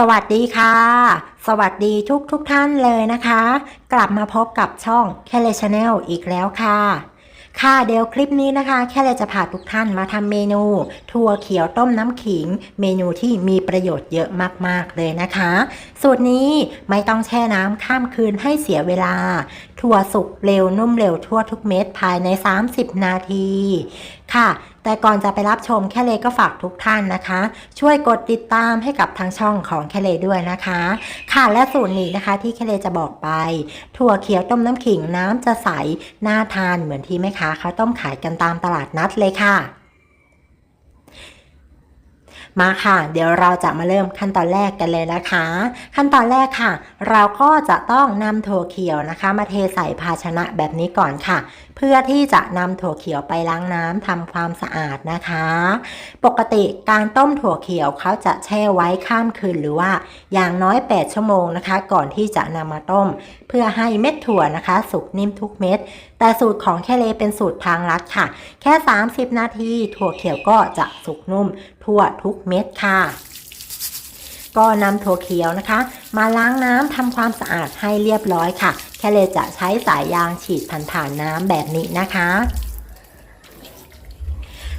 สวัสดีค่ะ สวัสดีทุกทุกท่านเลยนะคะ กลับมาพบกับช่องแคเลชแนลอีกแล้วค่ะ ค่ะเดี๋ยวคลิปนี้นะคะ แค่เลยจะพาทุกท่านมาทำเมนู ถั่วเขียวต้มน้ำขิง เมนูที่มีประโยชน์เยอะมากๆเลยนะคะ สูตรนี้ไม่ต้องแช่น้ำข้ามคืนให้เสียเวลา ถั่วสุกเร็วนุ่มเร็วทั่วทุกเม็ดภายใน 30 นาที ค่ะ แต่ก่อนจะไปรับชมแค่เลก็ฝากทุกท่านนะคะ ช่วยกดติดตามให้กับทางช่องของแค่เลด้วยนะคะ ค่ะและสูตรนี้นะคะที่แค่เลจะบอกไป ถั่วเขียวต้มน้ำขิงน้ำจะใสน่าทานเหมือนที่แม่ค้าเขาต้มขายกันตามตลาดนัดเลยค่ะมาค่ะ เดี๋ยวเราจะมาเริ่มขั้นตอนแรกกันเลยนะคะ ขั้นตอนแรกค่ะ เราก็จะต้องนำถั่วเขียวนะคะ มาเทใส่ภาชนะแบบนี้ก่อนค่ะ เพื่อที่จะนำถั่วเขียวไปล้างน้ำทำความสะอาดนะคะ ปกติการต้มถั่วเขียวเขาจะแช่ไว้ข้ามคืนหรือว่า อย่างน้อย 8 ชั่วโมงนะคะ ก่อนที่จะนำมาต้ม เพื่อให้เม็ดถั่วนะคะ สุกนิ่มทุกเม็ด แต่สูตรของแค่เลเป็นสูตรทางลัดค่ะ แค่ 30 นาที ถั่วเขียวก็จะสุกนุ่มทั่วทุกเม็ดค่ะ ก็นำถั่วเขียวนะคะ มาล้างน้ำทำความสะอาดให้เรียบร้อยค่ะ แค่เลยจะใช้สายยางฉีดผ่านๆน้ำแบบนี้นะคะ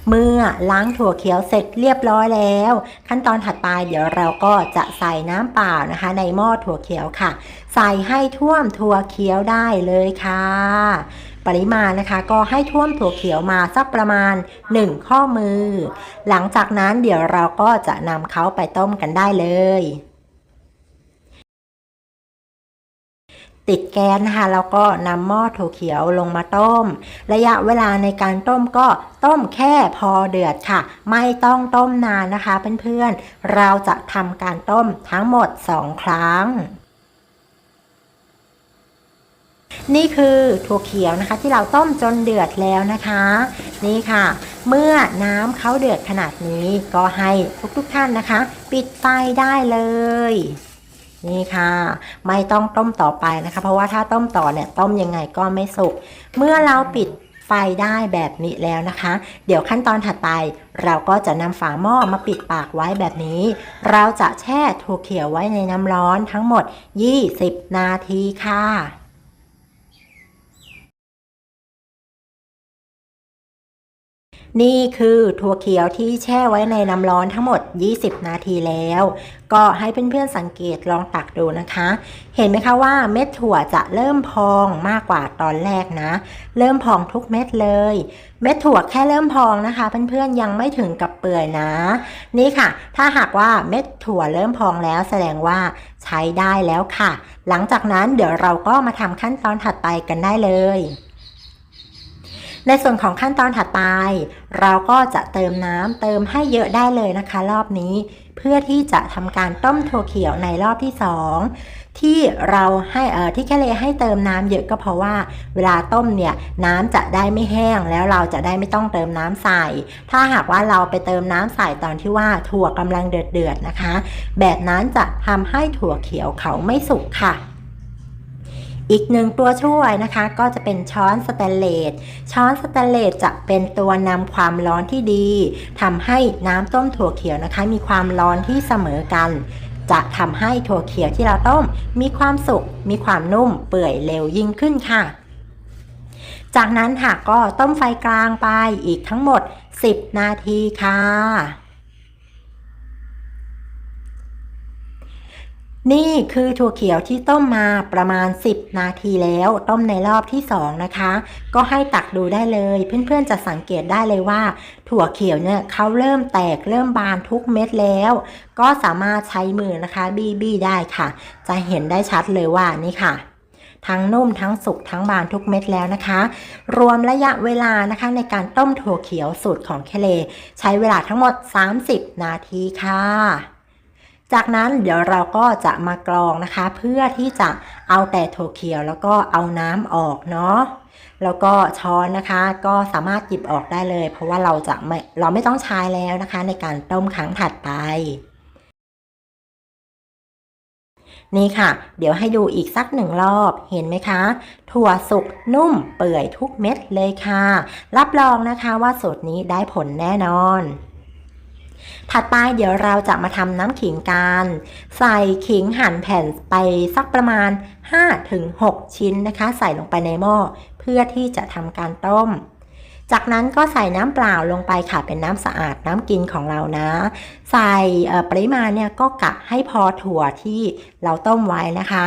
เมื่อล้างถั่วเขียวเสร็จเรียบร้อยแล้ว ขั้นตอนถัดไปเดี๋ยวเราก็จะใส่น้ำเปล่านะคะ ในหม้อถั่วเขียวค่ะ ใส่ให้ท่วมถั่วเขียวได้เลยค่ะ ปริมาณนะคะ ก็ให้ท่วมถั่วเขียวมาสักประมาณ 1 ข้อมือ หลังจากนั้นเดี๋ยวเราก็จะนำเขาไปต้มกันได้เลยติดแก๊สนะคะแล้วก็นำหม้อถั่วเขียวลงมาต้ม ระยะเวลาในการต้มก็ต้มแค่พอเดือดค่ะ ไม่ต้องต้มนานนะคะเพื่อนๆเราจะทำการต้มทั้งหมด 2 ครั้ง นี่คือถั่วเขียวนะคะ ที่เราต้มจนเดือดแล้วนะคะ นี่ค่ะ เมื่อน้ำเขาเดือดขนาดนี้ก็ให้ทุกๆท่านนะคะ ปิดไฟได้เลยนี่ค่ะ ไม่ต้องต้มต่อไปนะคะ เพราะว่าถ้าต้มต่อเนี่ยต้มยังไงก็ไม่สุก เมื่อเราปิดไฟได้แบบนี้แล้วนะคะ เดี๋ยวขั้นตอนถัดไป เราก็จะนำฝาหม้อมาปิดปากไว้แบบนี้ เราจะแช่ถั่วเขียวไว้ในน้ำร้อนทั้งหมด 20 นาทีค่ะ นี่คือถั่วเขียวที่แช่ไว้ในน้ำร้อนทั้งหมด 20 นาทีแล้ว ก็ให้เพื่อนๆสังเกตลองตักดูนะคะ เห็นไหมคะว่าเม็ดถั่วจะเริ่มพองมากกว่าตอนแรกนะ เริ่มพองทุกเม็ดเลย เม็ดถั่วแค่เริ่มพองนะคะ เพื่อนๆยังไม่ถึงกับเปื่อยนะ นี่ค่ะ ถ้าหากว่าเม็ดถั่วเริ่มพองแล้วแสดงว่าใช้ได้แล้วค่ะ หลังจากนั้นเดี๋ยวเราก็มาทำขั้นตอนถัดไปกันได้เลย ในส่วนของขั้นตอนถัดไป เราก็จะเติมน้ำเติมให้เยอะได้เลยนะคะ รอบนี้ เพื่อที่จะทำการต้มถั่วเขียวในรอบที่ 2 ที่เราให้เอ่อที่แค่เลให้เติมน้ำเยอะก็เพราะว่า เวลาต้มเนี่ยน้ำจะได้ไม่แห้งแล้วเราจะได้ไม่ต้องเติมน้ำใส่ ถ้าหากว่าเราไปเติมน้ำใส่ตอนที่ว่าถั่วกำลังเดือดๆนะคะ แบบนั้นจะทำให้ถั่วเขียวเขาไม่สุกค่ะ อีกหนึ่งตัวช่วยนะคะก็จะเป็นช้อนสแตนเลส ช้อนสแตนเลสจะเป็นตัวนำความร้อนที่ดี ทำให้น้ำต้มถั่วเขียวนะคะ มีความร้อนที่เสมอกัน จะทำให้ถั่วเขียวที่เราต้ม มีความสุก มีความนุ่ม เปื่อยเร็วยิ่งขึ้นค่ะ จากนั้นค่ะก็ต้มไฟกลางไปอีกทั้งหมด 10 นาทีค่ะ นี่คือถั่วเขียวที่ต้มมาประมาณ 10 นาทีแล้ว ต้มในรอบที่ 2 นะคะ ก็ให้ตักดูได้เลย เพื่อนๆจะสังเกตได้เลยว่า ถั่วเขียวเนี่ยเขาเริ่มแตกเริ่มบานทุกเม็ดแล้ว ก็สามารถใช้มือนะคะบีบีได้ค่ะ จะเห็นได้ชัดเลยว่านี่ค่ะ ทั้งนุ่มทั้งสุกทั้งบานทุกเม็ดแล้วนะคะ รวมระยะเวลานะคะในการต้มถั่วเขียวสูตรของเคเล ใช้เวลาทั้งหมด 30 นาทีค่ะ จากนั้นเดี๋ยวเราก็จะมากรองนะคะ เพื่อที่จะเอาแต่ถั่วเขียวแล้วก็เอาน้ำออกเนาะแล้วก็ช้อนนะคะก็สามารถหยิบออกได้เลย เพราะว่าเราจะไม่เราไม่ต้องใช้แล้วนะคะ ในการต้มครั้งถัดไปนี่ค่ะ เดี๋ยวให้ดูอีกสักหนึ่งรอบ เห็นไหมคะ ถั่วสุกนุ่มเปื่อยทุกเม็ดเลยค่ะ รับรองนะคะว่าสูตรนี้ได้ผลแน่นอน ถัดไปเดี๋ยวเราจะมาทำน้ำขิงกัน ใส่ขิงหั่นแผ่นไปสักประมาณ 5-6 ชิ้นนะคะ ใส่ลงไปในหม้อเพื่อที่จะทำการต้ม จากนั้นก็ใส่น้ำเปล่าลงไปค่ะเป็นน้ำสะอาดน้ำกินของเรานะ ใส่ปริมาณเนี่ยก็กะให้พอถั่วที่เราต้มไว้นะคะ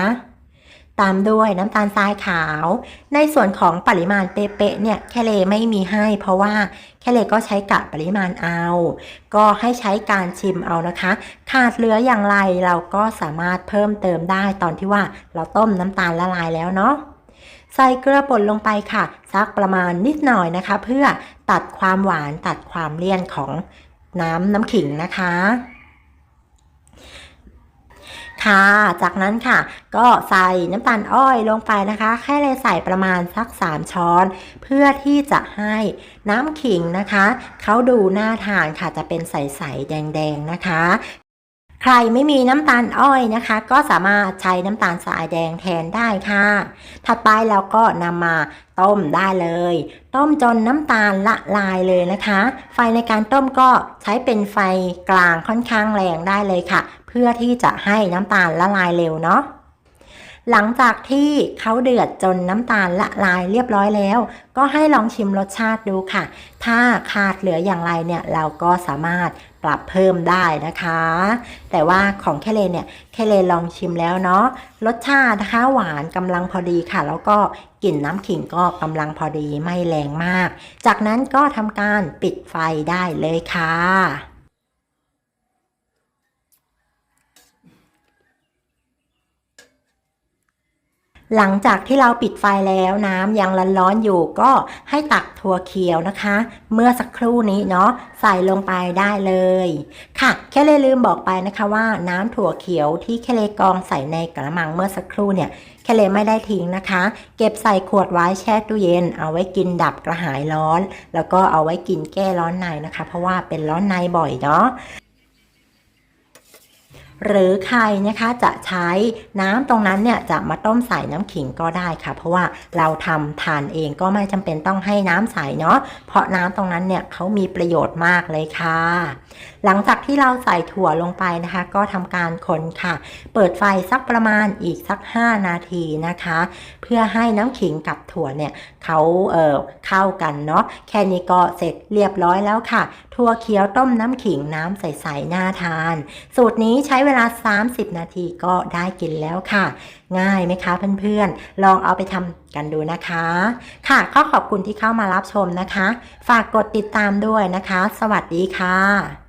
ตามด้วยน้ำตาลทรายขาว ในส่วนของปริมาณเป๊ะเนี่ยแคเลไม่มีให้ เพราะว่าแคเลก็ใช้กะปริมาณเอา ก็ให้ใช้การชิมเอานะคะ ขาดเหลืออย่างไรเราก็สามารถเพิ่มเติมได้ตอนที่ว่าเราต้มน้ำตาลละลายแล้วเนาะใส่เกลือป่นลงไปค่ะสักประมาณนิดหน่อยนะคะ เพื่อตัดความหวานตัดความเลี่ยนของน้ำน้ำขิงนะคะ ค่ะ จากนั้นค่ะ ก็ใส่น้ำตาลอ้อยลงไปนะคะ แค่เลยใส่ประมาณสัก 3 ช้อน เพื่อที่จะให้น้ำขิงนะคะเขาดูน่าทานค่ะจะเป็นใสๆแดงๆนะคะใครไม่มีน้ำตาลอ้อยนะคะ ก็สามารถใช้น้ำตาลทรายแดงแทนได้ค่ะ ถัดไปเราก็นำมาต้มได้เลย ต้มจนน้ำตาลละลายเลยนะคะ ไฟในการต้มก็ใช้เป็นไฟกลางค่อนข้างแรงได้เลยค่ะ พื่อที่จะให้น้ำตาลละลายเร็วเนาะหลังจากที่เขาเดือดจนน้ำตาลละลายเรียบร้อยแล้ว ก็ให้ลองชิมรสชาติดูค่ะ ถ้าขาดเหลืออย่างไรเนี่ยเราก็สามารถปรับเพิ่มได้นะคะ แต่ว่าของแคเลเนี่ยแคเลลองชิมแล้วเนาะรสชาตินะคะหวานกำลังพอดีค่ะ แล้วก็กลิ่นน้ำขิงก็กำลังพอดีไม่แรงมาก จากนั้นก็ทำการปิดไฟได้เลยค่ะ หลังจากที่เราปิดไฟแล้วน้ำยังร้อนๆอยู่ก็ให้ตักถั่วเขียวนะคะ เมื่อสักครู่นี้เนาะใส่ลงไปได้เลย ค่ะแค่เลยลืมบอกไปนะคะว่าน้ำถั่วเขียวที่แค่เลยกองใส่ในกระมังเมื่อสักครู่เนี่ยแค่เลยไม่ได้ทิ้งนะคะ เก็บใส่ขวดไว้แช่ตู้เย็น เอาไว้กินดับกระหายร้อน แล้วก็เอาไว้กินแก้ร้อนในนะคะ เพราะว่าเป็นร้อนในบ่อยเนาะ หรือใครนะคะจะใช้น้ำตรงนั้นเนี่ยจะมาต้มใส่น้ำขิงก็ได้ค่ะ เพราะว่าเราทำทานเองก็ไม่จำเป็นต้องให้น้ำใสเนาะเพราะน้ำตรงนั้นเนี่ยเขามีประโยชน์มากเลยค่ะ หลังจากที่เราใส่ถั่วลงไปนะคะ ก็ทำการคนค่ะ เปิดไฟสักประมาณอีกสัก 5 นาทีนะคะ เพื่อให้น้ำขิงกับถั่วเนี่ยเขาเอ่อเข้ากันเนาะแค่นี้ก็เสร็จเรียบร้อยแล้วค่ะ ถั่วเขียวต้มน้ำขิงน้ำใสๆน่าทาน สูตรนี้ใช้เวลา 30 นาทีก็ได้กินแล้วค่ะ ง่ายไหมคะเพื่อนๆ ลองเอาไปทำกันดูนะคะ ค่ะก็ขอบคุณที่เข้ามารับชมนะคะ ฝากกดติดตามด้วยนะคะ สวัสดีค่ะ